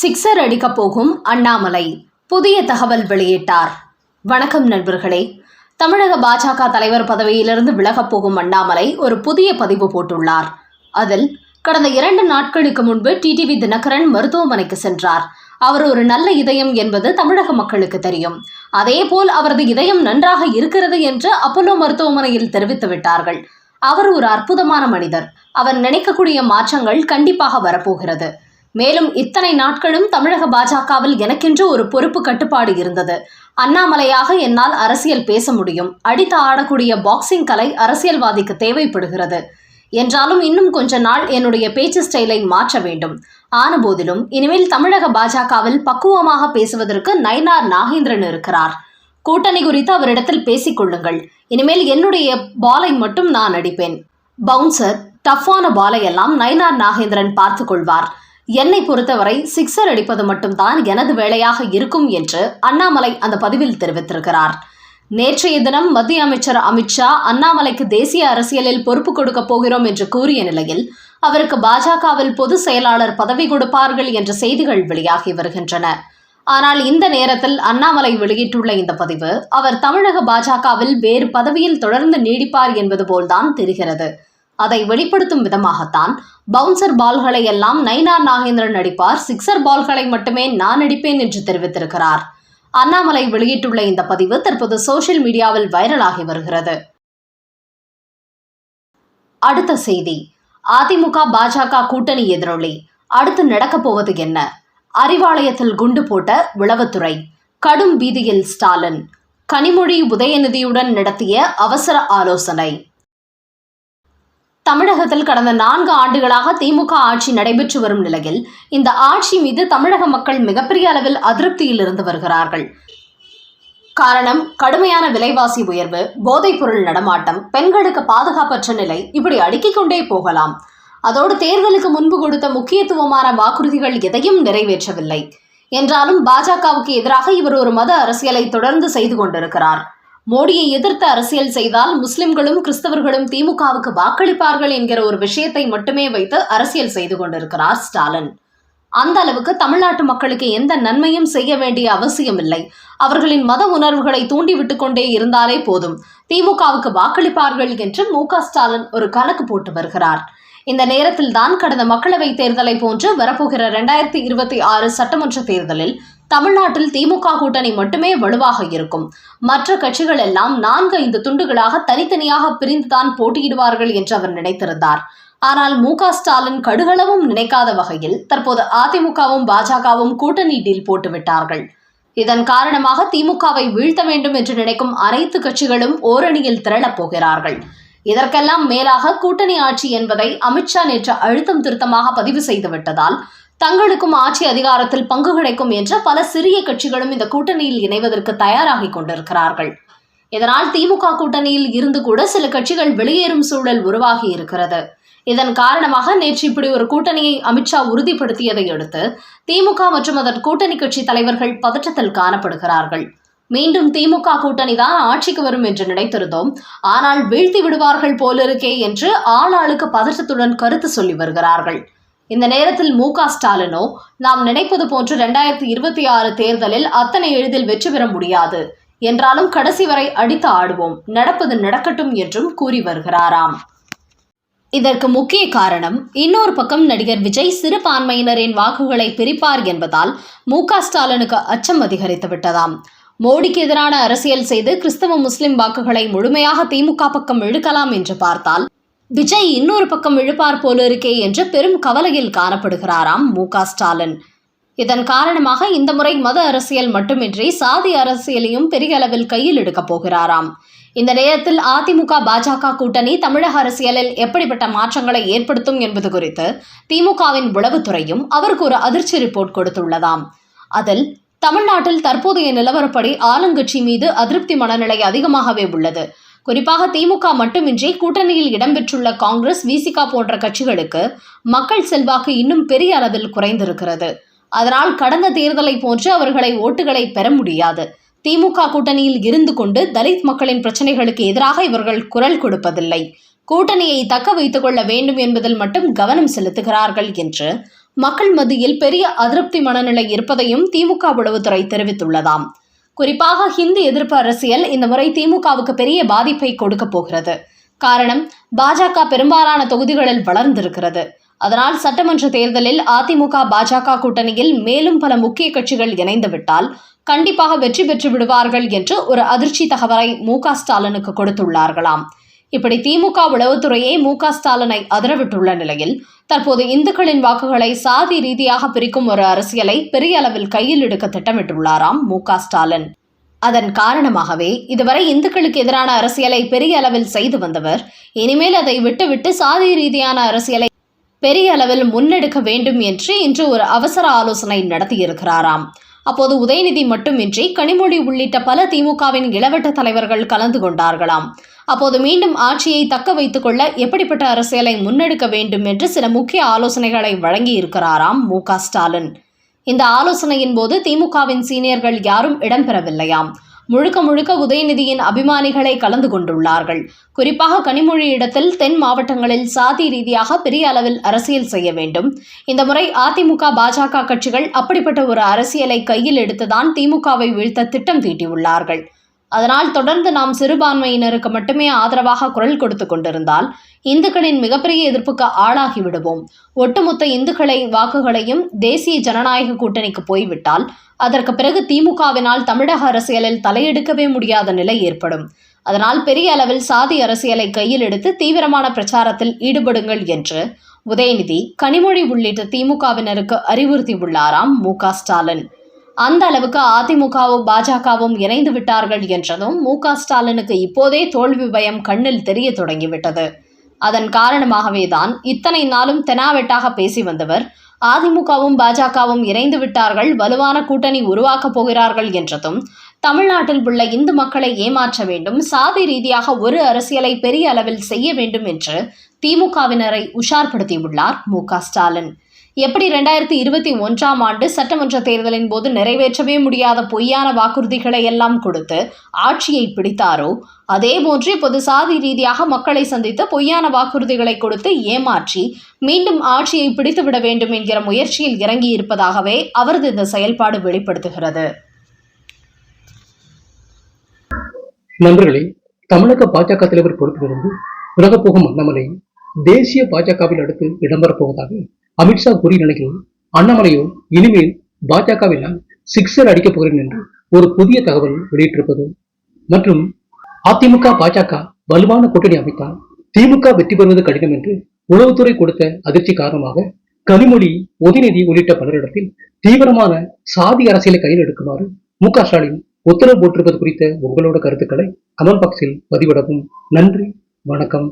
Sixer அடிக்கப் போகும் அண்ணாமலை. புதிய தகவல் வெளியிட்டார். வணக்கம் நண்பர்களே. தமிழக பாஜக தலைவர் பதவியிலிருந்து விலகப் போகும் அண்ணாமலை ஒரு புதிய பதிவு போட்டுள்ளார். அதில் கடந்த இரண்டு நாட்களுக்கு முன்பு டிடிவி தினகரன் மருத்துவமனைக்கு சென்றார். அவர் ஒரு நல்ல இதயம் என்பது தமிழக மக்களுக்கு தெரியும். அதேபோல் அவரது இதயம் நன்றாக இருக்கிறது என்று அப்போலோ மருத்துவமனையில் தெரிவித்து விட்டார்கள். அவர் ஒரு அற்புதமான மனிதர். அவர் நினைக்கக்கூடிய மாற்றங்கள் கண்டிப்பாக வரப்போகிறது. மேலும் இத்தனை நாட்களும் தமிழக பாஜகவில் எனக்கென்று ஒரு பொறுப்பு கட்டுப்பாடு இருந்தது. அண்ணாமலையாக என்னால் அரசியல் பேச முடியும். அடித்து ஆடக்கூடிய பாக்ஸிங் கலை அரசியல்வாதிக்கு தேவைப்படுகிறது. என்றாலும் இன்னும் கொஞ்ச நாள் என்னுடைய பேச்சு ஸ்டைலை மாற்ற வேண்டும். ஆனபோதிலும் இனிமேல் தமிழக பாஜகவில் பக்குவமாக பேசுவதற்கு நயினார் நாகேந்திரன் இருக்கிறார். கூட்டணி குறித்து அவரிடத்தில் பேசிக் கொள்ளுங்கள். இனிமேல் என்னுடைய பாலை மட்டும் நான் அடிப்பேன். பவுன்சர் டஃப்பான பாலை எல்லாம் நயினார் நாகேந்திரன் பார்த்து கொள்வார். என்னை பொறுத்தவரை சிக்ஸர் அடிப்பது மட்டும்தான் எனது வேலையாக இருக்கும் என்று அண்ணாமலை அந்த பதிவில் தெரிவித்திருக்கிறார். நேற்றைய தினம் மத்திய அமைச்சர் அமித்ஷா அண்ணாமலைக்கு தேசிய அரசியலில் பொறுப்பு கொடுக்க போகிறோம் என்று கூறிய நிலையில் அவருக்கு பாஜகவில் பொதுச் செயலாளர் பதவி கொடுப்பார்கள் என்ற செய்திகள் வெளியாகி வருகின்றன. ஆனால் இந்த நேரத்தில் அண்ணாமலை வெளியிட்டுள்ள இந்த பதிவு அவர் தமிழக பாஜகவில் வேறு பதவியில் தொடர்ந்து நீடிப்பார் என்பது போல்தான் தெரிகிறது. அதை வெளிப்படுத்தும் விதமாகத்தான் பவுன்சர் பால்களை எல்லாம் நைனா நாகேந்திரன் அடிப்பார். சிக்ஸர் பால்களை மட்டுமே நான் அடிப்பேன் என்று தெரிவித்திருக்கிறார். அண்ணாமலை வெளியிட்டுள்ள இந்த பதிவு தற்போது சோஷியல் மீடியாவில் வைரலாகி வருகிறது. அடுத்த செய்தி. அதிமுக பாஜக கூட்டணி எதிரொலி. அடுத்து நடக்கப் போவது என்ன? அறிவாலயத்தில் குண்டு போட்ட உளவுத்துறை. கடும் பீதியில் ஸ்டாலின். கனிமொழி உதயநிதியுடன் நடத்திய அவசர ஆலோசனை. தமிழகத்தில் கடந்த நான்கு ஆண்டுகளாக திமுக ஆட்சி நடைபெற்று வரும் நிலையில் இந்த ஆட்சி மீது தமிழக மக்கள் மிகப்பெரிய அளவில் அதிருப்தியில் இருந்து வருகிறார்கள். காரணம் கடுமையான விலைவாசி உயர்வு போதைப்பொருள் நடமாட்டம் பெண்களுக்கு பாதுகாப்பற்ற நிலை இப்படி அடுக்கிக் கொண்டே போகலாம். அதோடு தேர்தலுக்கு முன்பு கொடுத்த முக்கியத்துவமான வாக்குறுதிகள் எதையும் நிறைவேற்றவில்லை. என்றாலும் பாஜகவுக்கு எதிராக இவர் ஒரு மத அரசியலை தொடர்ந்து செய்து கொண்டிருக்கிறார். மோடியை எதிர்த்து அரசியல் செய்தால் முஸ்லிம்களும் கிறிஸ்தவர்களும் திமுகவுக்கு வாக்களிப்பார்கள் என்கிற ஒரு விஷயத்தை மட்டுமே வைத்து அரசியல் செய்து கொண்டிருக்கிறார் ஸ்டாலின். அந்த அளவுக்கு தமிழ்நாட்டு மக்களுக்கு எந்த நன்மையும் செய்ய வேண்டிய அவசியமில்லை அவர்களின் மத உணர்வுகளை தூண்டிவிட்டு கொண்டே இருந்தாலே போதும். திமுகவுக்கு வாக்களிப்பார்கள் என்று மு க ஸ்டாலின் ஒரு கணக்கு போட்டு வருகிறார். இந்த நேரத்தில் தான் கடந்த மக்களவைத் தேர்தலை போன்று வரப்போகிற இரண்டாயிரத்தி இருபத்தி ஆறு சட்டமன்ற தேர்தலில் தமிழ்நாட்டில் திமுக கூட்டணி மட்டுமே வலுவாக இருக்கும். மற்ற கட்சிகள் எல்லாம் நான்கு ஐந்து துண்டுகளாக தனித்தனியாக பிரிந்துதான் போட்டியிடுவார்கள் என்று அவர் நினைத்திருந்தார். ஆனால் மு ஸ்டாலின் கடுகளவும் நினைக்காத வகையில் தற்போது அதிமுகவும் பாஜகவும் கூட்டணி டீல் போட்டுவிட்டார்கள். இதன் காரணமாக திமுகவை வீழ்த்த வேண்டும் என்று நினைக்கும் அனைத்து கட்சிகளும் ஓரணியில் திரளப் போகிறார்கள். இதற்கெல்லாம் மேலாக கூட்டணி ஆட்சி என்பதை அமித்ஷா நேற்று அழுத்தம் திருத்தமாக பதிவு செய்துவிட்டதால் தங்களுக்கும் ஆட்சி அதிகாரத்தில் பங்கு கிடைக்கும் என்ற பல சிறிய கட்சிகளும் இந்த கூட்டணியில் இணைவதற்கு தயாராகி கொண்டிருக்கிறார்கள். இதனால் திமுக கூட்டணியில் இருந்து கூட சில கட்சிகள் வெளியேறும் சூழல் உருவாகி இருக்கிறது. இதன் காரணமாக நேற்று இப்படி ஒரு கூட்டணியை அமித்ஷா உறுதிப்படுத்தியதை அடுத்து திமுக மற்றும் அதன் கூட்டணி கட்சி தலைவர்கள் பதற்றத்தில் காணப்படுகிறார்கள். மீண்டும் திமுக கூட்டணி தான் ஆட்சிக்கு வரும் என்று நினைத்திருந்தோம். ஆனால் வீழ்த்தி விடுவார்கள் போலிருக்கே என்று ஆளாளுக்கு பதற்றத்துடன் கருத்து சொல்லி வருகிறார்கள். இந்த நேரத்தில் மு க ஸ்டாலினோ நாம் நினைப்பது போன்று இரண்டாயிரத்தி இருபத்தி ஆறு தேர்தலில் அத்தனை எளிதில் வெற்றி பெற முடியாது. என்றாலும் கடைசி வரை அடித்து ஆடுவோம். நடப்பது நடக்கட்டும் என்றும் கூறி வருகிறாராம். இதற்கு முக்கிய காரணம் இன்னொரு பக்கம் நடிகர் விஜய் சிறுபான்மையினரின் வாக்குகளை பிரிப்பார் என்பதால் மு க ஸ்டாலினுக்கு அச்சம் அதிகரித்து விட்டதாம். மோடிக்கு எதிரான அரசியல் செய்து கிறிஸ்தவ முஸ்லிம் வாக்குகளை முழுமையாக திமுக பக்கம் இழுக்கலாம் என்று பார்த்தால் விஜய் இன்னொரு பக்கம் இழுப்பார் போலிருக்கே என்று பெரும் கவலையில் காணப்படுகிறாராம் மு க ஸ்டாலின். இதன் காரணமாக இந்த முறை மத அரசியல் மட்டுமின்றி சாதி அரசியலையும் பெரிய அளவில் கையில் எடுக்கப் போகிறாராம். இந்த நேரத்தில் அதிமுக பாஜக கூட்டணி தமிழக அரசியலில் எப்படிப்பட்ட மாற்றங்களை ஏற்படுத்தும் என்பது குறித்து திமுகவின் உளவுத்துறையும் அவருக்கு ஒரு அதிர்ச்சி ரிப்போர்ட் கொடுத்துள்ளதாம். அதில் தமிழ்நாட்டில் தற்போதைய நிலவரப்படி ஆளுங்கட்சி மீது அதிருப்தி மனநிலை அதிகமாகவே உள்ளது. குறிப்பாக திமுக மட்டுமின்றி கூட்டணியில் இடம்பெற்றுள்ள காங்கிரஸ் விசிகா போன்ற கட்சிகளுக்கு மக்கள் செல்வாக்கு இன்னும் பெரிய அளவில் குறைந்திருக்கிறது. அதனால் கடந்த தேர்தலை போன்று அவர்களை ஓட்டுகளை பெற முடியாது. திமுக கூட்டணியில் இருந்து கொண்டு தலித் மக்களின் பிரச்சனைகளுக்கு எதிராக இவர்கள் குரல் கொடுப்பதில்லை. கூட்டணியை தக்க வைத்துக் கொள்ள வேண்டும் என்பதில் மட்டும் கவனம் செலுத்துகிறார்கள் என்று மக்கள் மத்தியில் பெரிய அதிருப்தி மனநிலை இருப்பதையும் திமுக உளவுத்துறை தெரிவித்துள்ளதாம். குறிப்பாக ஹிந்து எதிர்ப்பு அரசியல் இந்த முறை திமுகவுக்கு பெரிய பாதிப்பை கொடுக்க போகிறது. காரணம் பாஜக பெரும்பாலான தொகுதிகளில் வளர்ந்திருக்கிறது. அதனால் சட்டமன்ற தேர்தலில் அதிமுக பாஜக கூட்டணியில் மேலும் பல முக்கிய கட்சிகள் இணைந்துவிட்டால் கண்டிப்பாக வெற்றி பெற்று விடுவார்கள் என்று ஒரு அதிர்ச்சி தகவலை மு க ஸ்டாலினுக்கு கொடுத்துள்ளார்களாம். இப்படி திமுக உளவுத்துறையே மு க ஸ்டாலினை அதிரவிட்டுள்ள நிலையில் தற்போது இந்துக்களின் வாக்குகளை சாதி ரீதியாக பிரிக்கும் ஒரு அரசியலை பெரிய அளவில் கையில் எடுக்க திட்டமிட்டுள்ளாராம் மு க ஸ்டாலின். அதன் காரணமாகவே இதுவரை இந்துக்களுக்கு எதிரான அரசியலை பெரிய அளவில் செய்து வந்தவர் இனிமேல் அதை விட்டுவிட்டு சாதி ரீதியான அரசியலை பெரிய அளவில் முன்னெடுக்க வேண்டும் என்று இன்று ஒரு அவசர ஆலோசனை நடத்தியிருக்கிறாராம். அப்போது உதயநிதி மட்டுமின்றி கனிமொழி உள்ளிட்ட பல திமுகவின் இளவட்ட தலைவர்கள் கலந்து கொண்டார்களாம். அப்போது மீண்டும் ஆட்சியை தக்க வைத்துக் கொள்ள எப்படிப்பட்ட அரசியலை முன்னெடுக்க வேண்டும் என்று சில முக்கிய ஆலோசனைகளை வழங்கி இருக்கிறாராம் மு க ஸ்டாலின். இந்த ஆலோசனையின் போது திமுகவின் சீனியர்கள் யாரும் இடம்பெறவில்லையாம். முழுக்க முழுக்க உதயநிதியின் அபிமானிகளை கலந்து கொண்டுள்ளார்கள். குறிப்பாக கனிமொழி இடத்தில் தென் மாவட்டங்களில் சாதி ரீதியாக பெரிய அளவில் அரசியல் செய்ய வேண்டும். இந்த முறை அதிமுக பாஜக கட்சிகள் அப்படிப்பட்ட ஒரு அரசியலை கையில் எடுத்துதான் திமுகவை வீழ்த்த திட்டம் தீட்டியுள்ளார்கள். அதனால் தொடர்ந்து நாம் சிறுபான்மையினருக்கு மட்டுமே ஆதரவாக குரல் கொடுத்து கொண்டிருந்தால் இந்துக்களின் மிகப்பெரிய எதிர்ப்புக்கு ஆளாகி விடுவோம் ஒட்டுமொத்த இந்துக்களை வாக்குகளையும் தேசிய ஜனநாயக கூட்டணிக்கு போய்விட்டால் அதற்கு பிறகு திமுகவினால் தமிழக அரசியலில் தலையெடுக்கவே முடியாத நிலை ஏற்படும். அதனால் பெரிய அளவில் சாதி அரசியலை கையில் எடுத்து தீவிரமான பிரச்சாரத்தில் ஈடுபடுங்கள் என்று உதயநிதி கனிமொழி உள்ளிட்ட திமுகவினருக்கு அறிவுறுத்தியுள்ளாராம் மு க ஸ்டாலின். அந்த அளவுக்கு அதிமுகவும் பாஜகவும் இணைந்து விட்டார்கள் என்றதும் மு ஸ்டாலினுக்கு இப்போதே தோல்வி பயம் கண்ணில் தெரிய தொடங்கிவிட்டது. அதன் காரணமாகவே தான் இத்தனை நாளும் தெனாவெட்டாக பேசி வந்தவர் அதிமுகவும் பாஜகவும் இணைந்து விட்டார்கள் வலுவான கூட்டணி உருவாக்கப் போகிறார்கள் என்றதும் தமிழ்நாட்டில் உள்ள இந்து மக்களை ஏமாற்ற வேண்டும் சாதி ரீதியாக ஒரு அரசியலை பெரிய அளவில் செய்ய வேண்டும் என்று திமுகவினரை உஷார்படுத்தியுள்ளார் மு ஸ்டாலின். எப்படி ரெண்டாயிரத்தி இருபத்தி ஒன்றாம் ஆண்டு சட்டமன்ற தேர்தலின் போது நிறைவேற்றவே முடியாத பொய்யான வாக்குறுதிகளை எல்லாம் கொடுத்து ஆட்சியை பிடித்தாரோ அதேபோன்று இப்போது சாதி ரீதியாக மக்களை சந்தித்து பொய்யான வாக்குறுதிகளை கொடுத்து ஏமாற்றி மீண்டும் ஆட்சியை பிடித்துவிட வேண்டும் என்கிற முயற்சியில் இறங்கி இருப்பதாகவே அவரது இந்த செயல்பாடு வெளிப்படுத்துகிறது. நண்பர்களே தமிழக பாஜக தலைவர் பொறுப்பிலிருந்து விலகப் போகும் அண்ணாமலை தேசிய பாஜகவில் அடுத்து இடம்பெறப் போவதாக அமித்ஷா கூறிய நிலையில் அண்ணாமலையோ இனிமேல் பாஜகவில் சிக்ஸர் அடிக்கப் போகிறேன் என்று ஒரு புதிய தகவல் வெளியிட்டிருப்பது. மற்றும் அதிமுக பாஜக வலுவான கூட்டணி அமைத்தால் திமுக வெற்றி பெறுவது கடினம் என்று உளவுத்துறை கொடுத்த அதிர்ச்சி காரணமாக கனிமொழி உதயநிதி உள்ளிட்ட பலரிடத்தில் தீவிரமான சாதி அரசியலை கையில் எடுக்குமாறு மு க ஸ்டாலின் உத்தரவு போட்டிருப்பது குறித்த உங்களோட கருத்துக்களை கமெண்ட் பாக்ஸில் பதிவிடவும். நன்றி வணக்கம்.